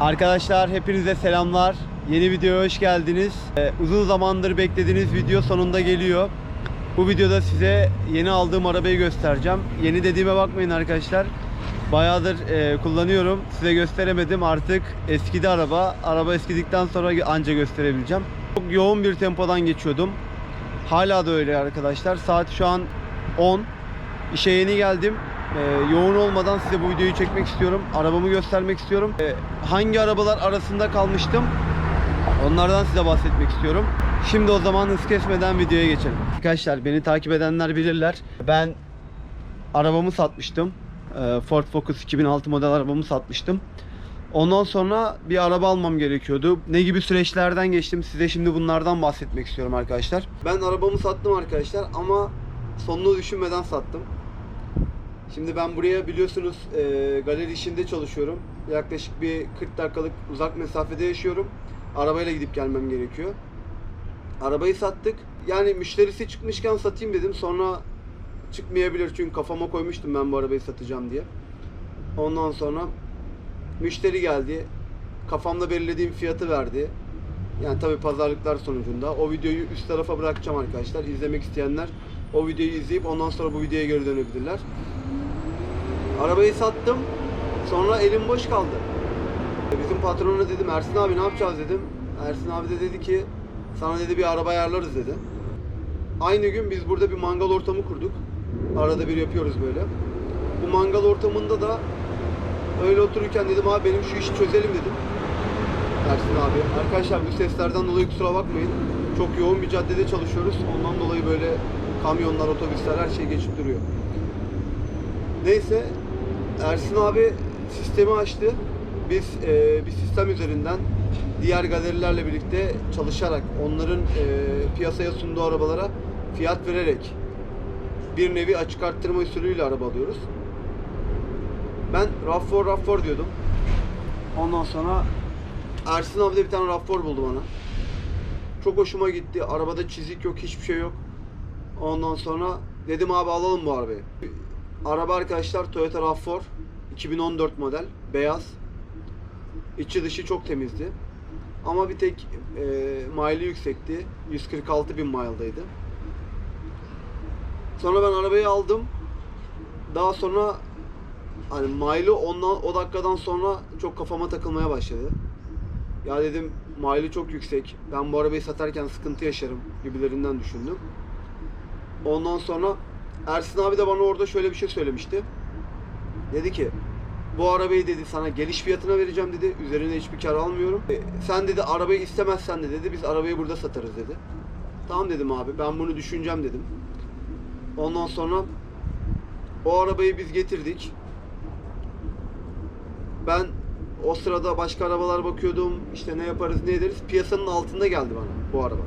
Arkadaşlar hepinize selamlar. Yeni videoya hoş geldiniz. Ee, uzun zamandır beklediğiniz video sonunda geliyor. Bu videoda size yeni aldığım arabayı göstereceğim. Yeni dediğime bakmayın arkadaşlar. Bayağıdır e, kullanıyorum. Size gösteremedim artık. Eskidi araba. Araba eskidikten sonra anca gösterebileceğim. Çok yoğun bir tempodan geçiyordum. Hala da öyle arkadaşlar. Saat şu an 10. İşe yeni geldim. Ee, yoğun olmadan size bu videoyu çekmek istiyorum. Arabamı göstermek istiyorum. Ee, hangi arabalar arasında kalmıştım? Onlardan size bahsetmek istiyorum. Şimdi o zaman hız kesmeden videoya geçelim. Arkadaşlar beni takip edenler bilirler. Ben arabamı satmıştım. Ee, Ford Focus 2006 model arabamı satmıştım. Ondan sonra bir araba almam gerekiyordu. Ne gibi süreçlerden geçtim size şimdi bunlardan bahsetmek istiyorum arkadaşlar. Ben arabamı sattım arkadaşlar ama sonunu düşünmeden sattım. Şimdi ben buraya biliyorsunuz e, galeri işinde çalışıyorum. Yaklaşık bir 40 dakikalık uzak mesafede yaşıyorum. Arabayla gidip gelmem gerekiyor. Arabayı sattık. Yani müşterisi çıkmışken satayım dedim. Sonra çıkmayabilir çünkü kafama koymuştum ben bu arabayı satacağım diye. Ondan sonra müşteri geldi. Kafamda belirlediğim fiyatı verdi. Yani tabi pazarlıklar sonucunda. O videoyu üst tarafa bırakacağım arkadaşlar. İzlemek isteyenler o videoyu izleyip ondan sonra bu videoya geri dönebilirler. Arabayı sattım. Sonra elim boş kaldı. Bizim patrona dedim Ersin abi ne yapacağız dedim. Ersin abi de dedi ki sana dedi bir araba ayarlarız dedi. Aynı gün biz burada bir mangal ortamı kurduk. Arada bir yapıyoruz böyle. Bu mangal ortamında da öyle otururken dedim abi benim şu işi çözelim dedim. Ersin abi. Arkadaşlar bu seslerden dolayı kusura bakmayın. Çok yoğun bir caddede çalışıyoruz. Ondan dolayı böyle kamyonlar, otobüsler her şey geçip duruyor. Neyse Ersin abi sistemi açtı. Biz e, bir sistem üzerinden diğer galerilerle birlikte çalışarak onların e, piyasaya sunduğu arabalara fiyat vererek bir nevi açık arttırma usulüyle araba alıyoruz. Ben RAV4 RAV4 diyordum. Ondan sonra Ersin abi de bir tane RAV4 buldu bana. Çok hoşuma gitti. Arabada çizik yok, hiçbir şey yok. Ondan sonra dedim abi alalım bu arabayı. Araba arkadaşlar Toyota RAV4 2014 model beyaz. İçi dışı çok temizdi. Ama bir tek e, mile'ı yüksekti. 146 bin mile'daydı. Sonra ben arabayı aldım. Daha sonra hani mile'ı ondan o dakikadan sonra çok kafama takılmaya başladı. Ya dedim mile'ı çok yüksek. Ben bu arabayı satarken sıkıntı yaşarım gibilerinden düşündüm. Ondan sonra Ersin abi de bana orada şöyle bir şey söylemişti. Dedi ki bu arabayı dedi sana geliş fiyatına vereceğim dedi. Üzerine hiçbir kar almıyorum. E, sen dedi arabayı istemezsen de dedi biz arabayı burada satarız dedi. Tamam dedim abi ben bunu düşüneceğim dedim. Ondan sonra o arabayı biz getirdik. Ben o sırada başka arabalar bakıyordum. İşte ne yaparız ne ederiz. Piyasanın altında geldi bana bu araba.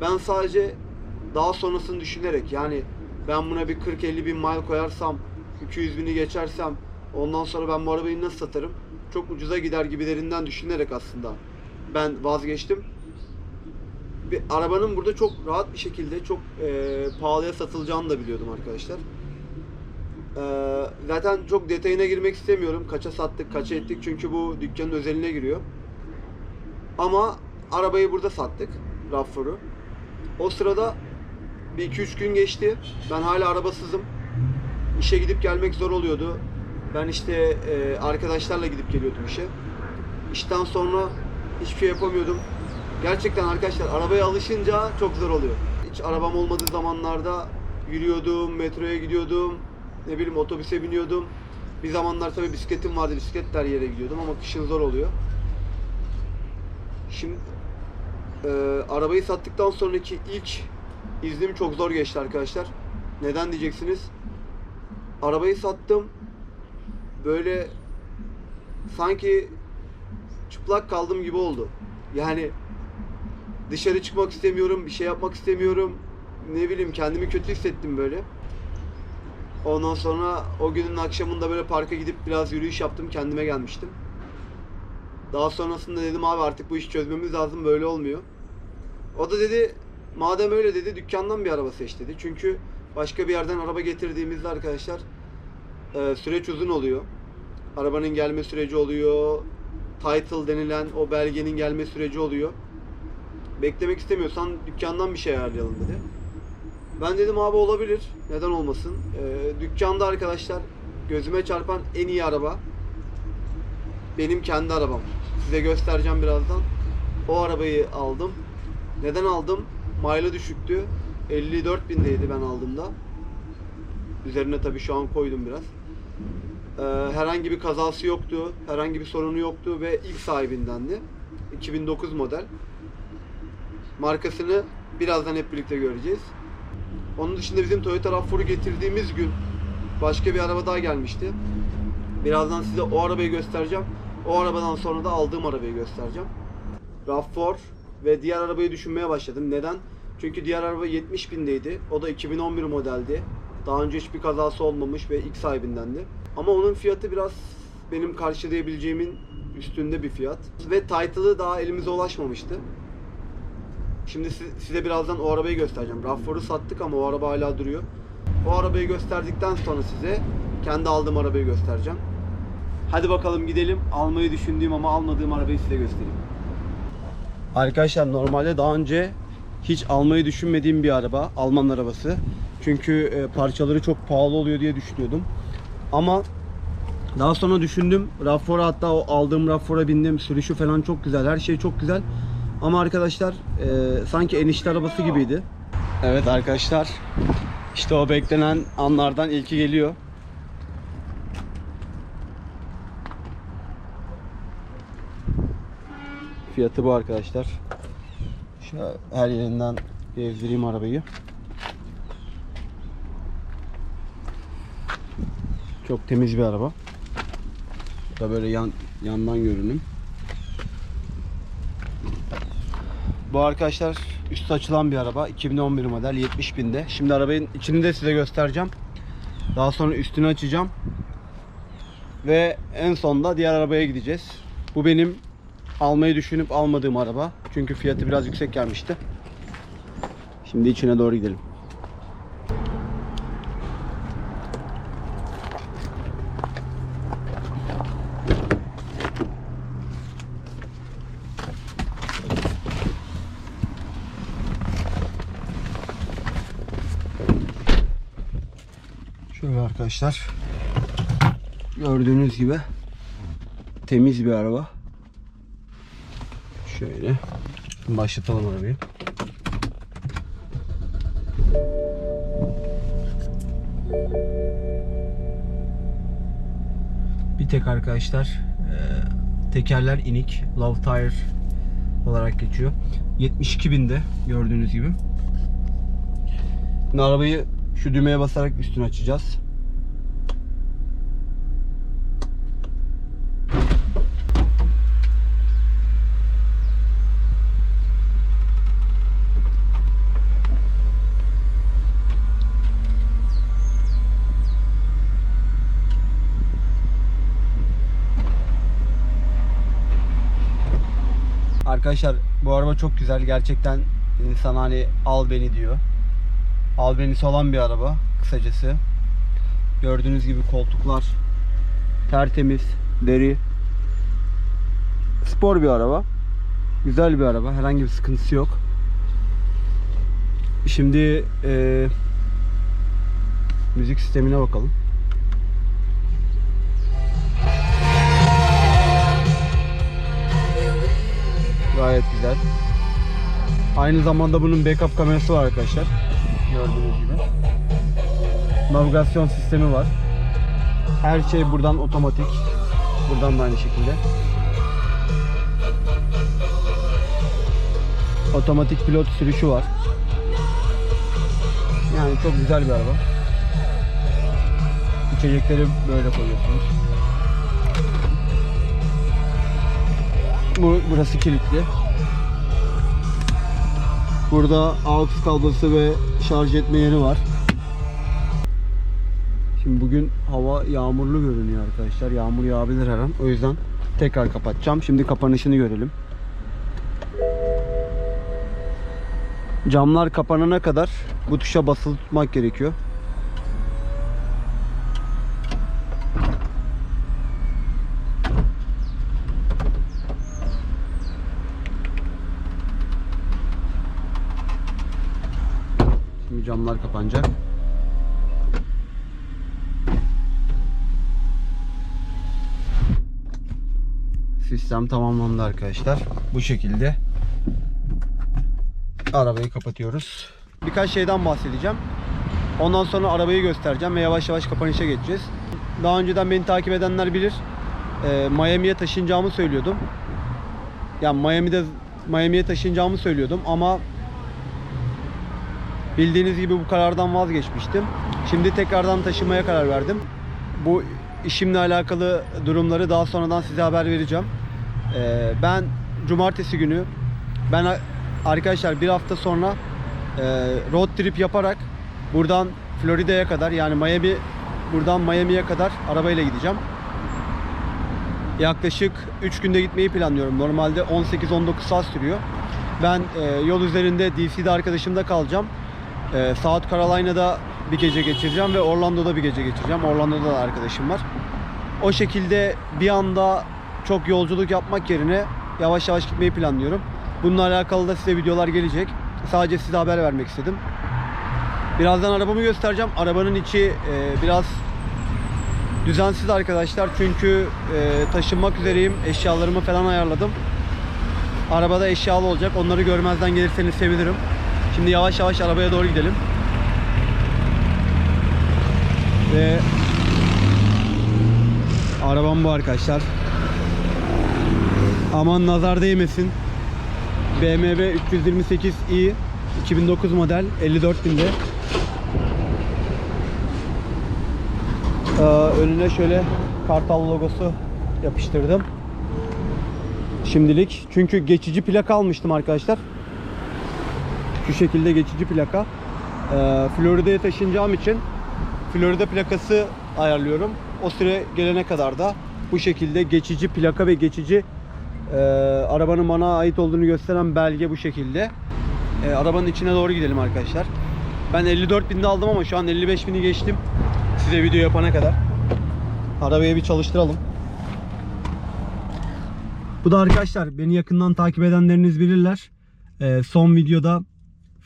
Ben sadece daha sonrasını düşünerek yani ben buna bir 40-50 bin mile koyarsam 200 bini geçersem ondan sonra ben bu arabayı nasıl satarım? Çok ucuza gider gibilerinden düşünerek aslında ben vazgeçtim. Bir arabanın burada çok rahat bir şekilde çok e, pahalıya satılacağını da biliyordum arkadaşlar. E, zaten çok detayına girmek istemiyorum. Kaça sattık, kaça ettik çünkü bu dükkanın özeline giriyor. Ama arabayı burada sattık. RAV4'ü. O sırada bir 2-3 gün geçti. Ben hala arabasızım. İşe gidip gelmek zor oluyordu. Ben işte e, arkadaşlarla gidip geliyordum işe. İşten sonra hiçbir şey yapamıyordum. Gerçekten arkadaşlar arabaya alışınca çok zor oluyor. Hiç arabam olmadığı zamanlarda yürüyordum, metroya gidiyordum, ne bileyim otobüse biniyordum. Bir zamanlar tabii bisikletim vardı, bisikletle her yere gidiyordum ama kışın zor oluyor. Şimdi e, arabayı sattıktan sonraki ilk iznim çok zor geçti arkadaşlar. Neden diyeceksiniz? Arabayı sattım. Böyle sanki çıplak kaldım gibi oldu. Yani dışarı çıkmak istemiyorum, bir şey yapmak istemiyorum. Ne bileyim kendimi kötü hissettim böyle. Ondan sonra o günün akşamında böyle parka gidip biraz yürüyüş yaptım, kendime gelmiştim. Daha sonrasında dedim abi artık bu işi çözmemiz lazım, böyle olmuyor. O da dedi madem öyle dedi dükkandan bir araba seç dedi. Çünkü başka bir yerden araba getirdiğimizde arkadaşlar e, süreç uzun oluyor. Arabanın gelme süreci oluyor. title denilen o belgenin gelme süreci oluyor. Beklemek istemiyorsan dükkandan bir şey ayarlayalım dedi. Ben dedim abi olabilir. Neden olmasın? Ee, dükkanda arkadaşlar gözüme çarpan en iyi araba benim kendi arabam. Size göstereceğim birazdan. O arabayı aldım. Neden aldım? Maylı düşüktü. 54 bindeydi ben aldığımda. Üzerine tabii şu an koydum biraz. Ee, herhangi bir kazası yoktu. Herhangi bir sorunu yoktu ve ilk sahibindendi. 2009 model. Markasını birazdan hep birlikte göreceğiz. Onun dışında bizim Toyota RAV4'u getirdiğimiz gün başka bir araba daha gelmişti. Birazdan size o arabayı göstereceğim. O arabadan sonra da aldığım arabayı göstereceğim. RAV4 ve diğer arabayı düşünmeye başladım. Neden? Çünkü diğer araba 70 bindeydi. O da 2011 modeldi. Daha önce hiçbir kazası olmamış ve ilk sahibindendi. Ama onun fiyatı biraz benim karşılayabileceğimin üstünde bir fiyat. Ve title'ı daha elimize ulaşmamıştı. Şimdi si- size birazdan o arabayı göstereceğim. RAV4'u sattık ama o araba hala duruyor. O arabayı gösterdikten sonra size kendi aldığım arabayı göstereceğim. Hadi bakalım gidelim. Almayı düşündüğüm ama almadığım arabayı size göstereyim. Arkadaşlar normalde daha önce hiç almayı düşünmediğim bir araba. Alman arabası. Çünkü e, parçaları çok pahalı oluyor diye düşünüyordum. Ama daha sonra düşündüm. RAV4'a hatta o aldığım RAV4'a bindim. Sürüşü falan çok güzel. Her şey çok güzel. Ama arkadaşlar e, sanki enişte arabası gibiydi. Evet arkadaşlar. İşte o beklenen anlardan ilki geliyor. Fiyatı bu arkadaşlar. Şu her yerinden gezdireyim arabayı. Çok temiz bir araba. Da böyle yan yandan görünüm. Bu arkadaşlar üstü açılan bir araba. 2011 model 70 binde. Şimdi arabanın içini de size göstereceğim. Daha sonra üstünü açacağım. Ve en sonda diğer arabaya gideceğiz. Bu benim almayı düşünüp almadığım araba. Çünkü fiyatı biraz yüksek gelmişti. Şimdi içine doğru gidelim. Şöyle arkadaşlar. Gördüğünüz gibi temiz bir araba. Şöyle başlatalım arabayı. Bir tek arkadaşlar e, tekerler inik. Love Tire olarak geçiyor. 72 binde gördüğünüz gibi. Şimdi arabayı şu düğmeye basarak üstünü açacağız. Arkadaşlar bu araba çok güzel. Gerçekten insan hani al beni diyor. Albenisi olan bir araba kısacası. Gördüğünüz gibi koltuklar tertemiz, deri. Spor bir araba. Güzel bir araba. Herhangi bir sıkıntısı yok. Şimdi e, müzik sistemine bakalım. Gayet güzel. Aynı zamanda bunun backup kamerası var arkadaşlar. Gördüğünüz gibi. Navigasyon sistemi var. Her şey buradan otomatik. Buradan da aynı şekilde. Otomatik pilot sürüşü var. Yani çok güzel bir araba. İçecekleri böyle koyuyorsunuz. Bu, burası kilitli. Burada aux kablosu ve şarj etme yeri var. Şimdi bugün hava yağmurlu görünüyor arkadaşlar. Yağmur yağabilir her an. O yüzden tekrar kapatacağım. Şimdi kapanışını görelim. Camlar kapanana kadar bu tuşa basılı tutmak gerekiyor. Camlar kapanacak. Sistem tamamlandı arkadaşlar. Bu şekilde arabayı kapatıyoruz. Birkaç şeyden bahsedeceğim. Ondan sonra arabayı göstereceğim ve yavaş yavaş kapanışa geçeceğiz. Daha önceden beni takip edenler bilir. Ee, Miami'ye taşınacağımı söylüyordum. Yani Miami'de Miami'ye taşınacağımı söylüyordum ama bildiğiniz gibi bu karardan vazgeçmiştim. Şimdi tekrardan taşınmaya karar verdim. Bu işimle alakalı durumları daha sonradan size haber vereceğim. Ee, ben cumartesi günü ben arkadaşlar bir hafta sonra e, road trip yaparak buradan Florida'ya kadar yani Miami buradan Miami'ye kadar arabayla gideceğim. Yaklaşık 3 günde gitmeyi planlıyorum. Normalde 18-19 saat sürüyor. Ben e, yol üzerinde DC'de arkadaşımda kalacağım. E, South Carolina'da bir gece geçireceğim ve Orlando'da bir gece geçireceğim. Orlando'da da arkadaşım var. O şekilde bir anda çok yolculuk yapmak yerine yavaş yavaş gitmeyi planlıyorum. Bununla alakalı da size videolar gelecek. Sadece size haber vermek istedim. Birazdan arabamı göstereceğim. Arabanın içi e, biraz düzensiz arkadaşlar çünkü e, taşınmak üzereyim. Eşyalarımı falan ayarladım. Arabada eşyalı olacak. Onları görmezden gelirseniz sevinirim. Şimdi yavaş yavaş arabaya doğru gidelim. Ve arabam bu arkadaşlar. Aman nazar değmesin. BMW 328i 2009 model 54 binde. Ee, önüne şöyle kartal logosu yapıştırdım. Şimdilik. Çünkü geçici plaka almıştım arkadaşlar. Şu şekilde geçici plaka. Ee, Florida'ya taşınacağım için Florida plakası ayarlıyorum. O süre gelene kadar da bu şekilde geçici plaka ve geçici e, arabanın bana ait olduğunu gösteren belge bu şekilde. E, arabanın içine doğru gidelim arkadaşlar. Ben 54 binde aldım ama şu an 55 bini geçtim. Size video yapana kadar. Arabayı bir çalıştıralım. Bu da arkadaşlar beni yakından takip edenleriniz bilirler. E, son videoda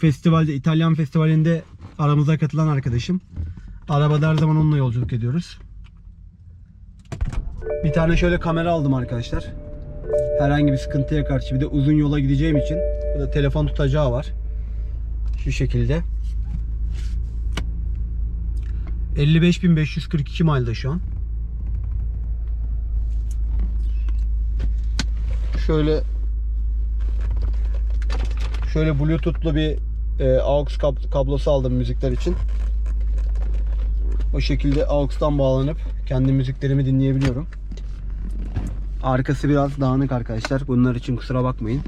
festivalde İtalyan festivalinde aramıza katılan arkadaşım. Arabada her zaman onunla yolculuk ediyoruz. Bir tane şöyle kamera aldım arkadaşlar. Herhangi bir sıkıntıya karşı bir de uzun yola gideceğim için burada telefon tutacağı var. Şu şekilde. 55.542 mile'da şu an. Şöyle şöyle bluetooth'lu bir e, aux kab- kablosu aldım müzikler için. O şekilde AUX'tan bağlanıp kendi müziklerimi dinleyebiliyorum. Arkası biraz dağınık arkadaşlar. Bunlar için kusura bakmayın.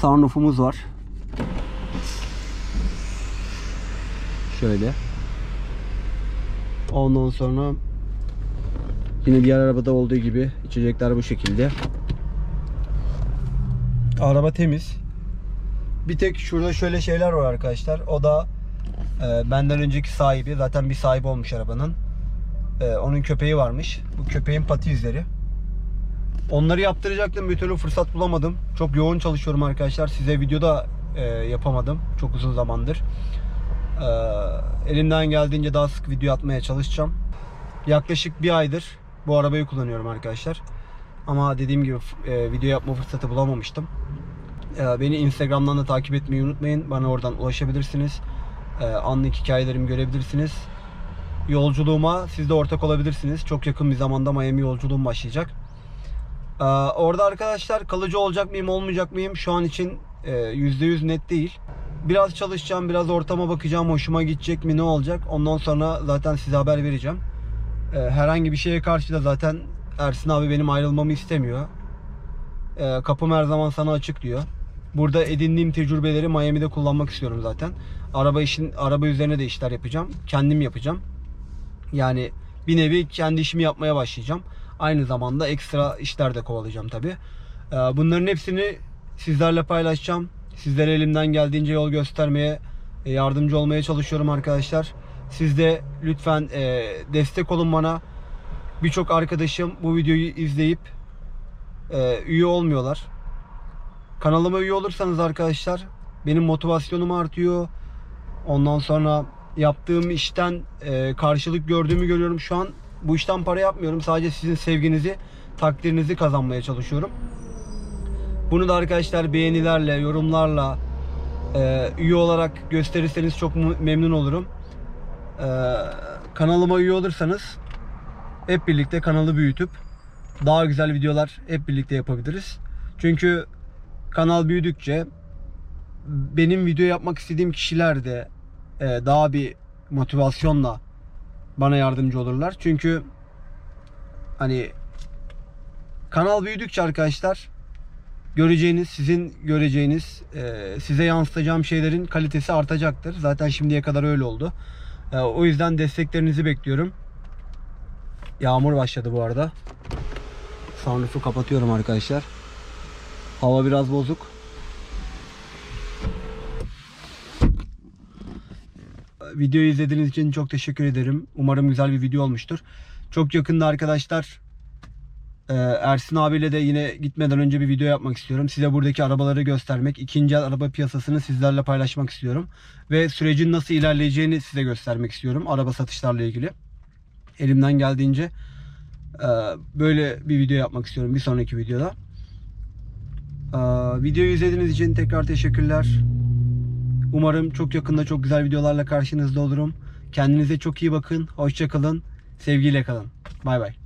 Sunroof'umuz var. Şöyle. Ondan sonra yine diğer arabada olduğu gibi içecekler bu şekilde. Araba temiz. Bir tek şurada şöyle şeyler var arkadaşlar. O da e, benden önceki sahibi. Zaten bir sahibi olmuş arabanın. E, onun köpeği varmış. Bu köpeğin pati izleri. Onları yaptıracaktım. Bir türlü fırsat bulamadım. Çok yoğun çalışıyorum arkadaşlar. Size videoda e, yapamadım. Çok uzun zamandır. E, elimden geldiğince daha sık video atmaya çalışacağım. Yaklaşık bir aydır bu arabayı kullanıyorum arkadaşlar. Ama dediğim gibi e, video yapma fırsatı bulamamıştım. E, beni Instagram'dan da takip etmeyi unutmayın. Bana oradan ulaşabilirsiniz. E, anlık hikayelerimi görebilirsiniz. Yolculuğuma siz de ortak olabilirsiniz. Çok yakın bir zamanda Miami yolculuğum başlayacak. Ee, orada arkadaşlar kalıcı olacak mıyım olmayacak mıyım şu an için e, %100 net değil. Biraz çalışacağım, biraz ortama bakacağım, hoşuma gidecek mi, ne olacak. Ondan sonra zaten size haber vereceğim. Ee, herhangi bir şeye karşı da zaten Ersin abi benim ayrılmamı istemiyor. Ee, kapım her zaman sana açık diyor. Burada edindiğim tecrübeleri Miami'de kullanmak istiyorum zaten. Araba işin araba üzerine de işler yapacağım. Kendim yapacağım. Yani bir nevi kendi işimi yapmaya başlayacağım. Aynı zamanda ekstra işler de kovalayacağım tabi. Bunların hepsini sizlerle paylaşacağım. Sizlere elimden geldiğince yol göstermeye, e, yardımcı olmaya çalışıyorum arkadaşlar. Siz de lütfen e, destek olun bana. Birçok arkadaşım bu videoyu izleyip e, üye olmuyorlar. Kanalıma üye olursanız arkadaşlar benim motivasyonum artıyor. Ondan sonra yaptığım işten e, karşılık gördüğümü görüyorum şu an. Bu işten para yapmıyorum. Sadece sizin sevginizi, takdirinizi kazanmaya çalışıyorum. Bunu da arkadaşlar beğenilerle, yorumlarla, e, üye olarak gösterirseniz çok memnun olurum. E, kanalıma üye olursanız hep birlikte kanalı büyütüp daha güzel videolar hep birlikte yapabiliriz. Çünkü kanal büyüdükçe benim video yapmak istediğim kişiler de e, daha bir motivasyonla bana yardımcı olurlar. Çünkü hani kanal büyüdükçe arkadaşlar göreceğiniz, sizin göreceğiniz, e, size yansıtacağım şeylerin kalitesi artacaktır. Zaten şimdiye kadar öyle oldu. E, o yüzden desteklerinizi bekliyorum. Yağmur başladı bu arada. Sunroof'u kapatıyorum arkadaşlar. Hava biraz bozuk. Videoyu izlediğiniz için çok teşekkür ederim. Umarım güzel bir video olmuştur. Çok yakında arkadaşlar e, Ersin abiyle de yine gitmeden önce bir video yapmak istiyorum. Size buradaki arabaları göstermek, ikinci araba piyasasını sizlerle paylaşmak istiyorum. Ve sürecin nasıl ilerleyeceğini size göstermek istiyorum. Araba satışlarla ilgili. Elimden geldiğince e, böyle bir video yapmak istiyorum bir sonraki videoda. E, Videoyu izlediğiniz için tekrar teşekkürler. Umarım çok yakında çok güzel videolarla karşınızda olurum. Kendinize çok iyi bakın. Hoşça kalın. Sevgiyle kalın. Bay bay.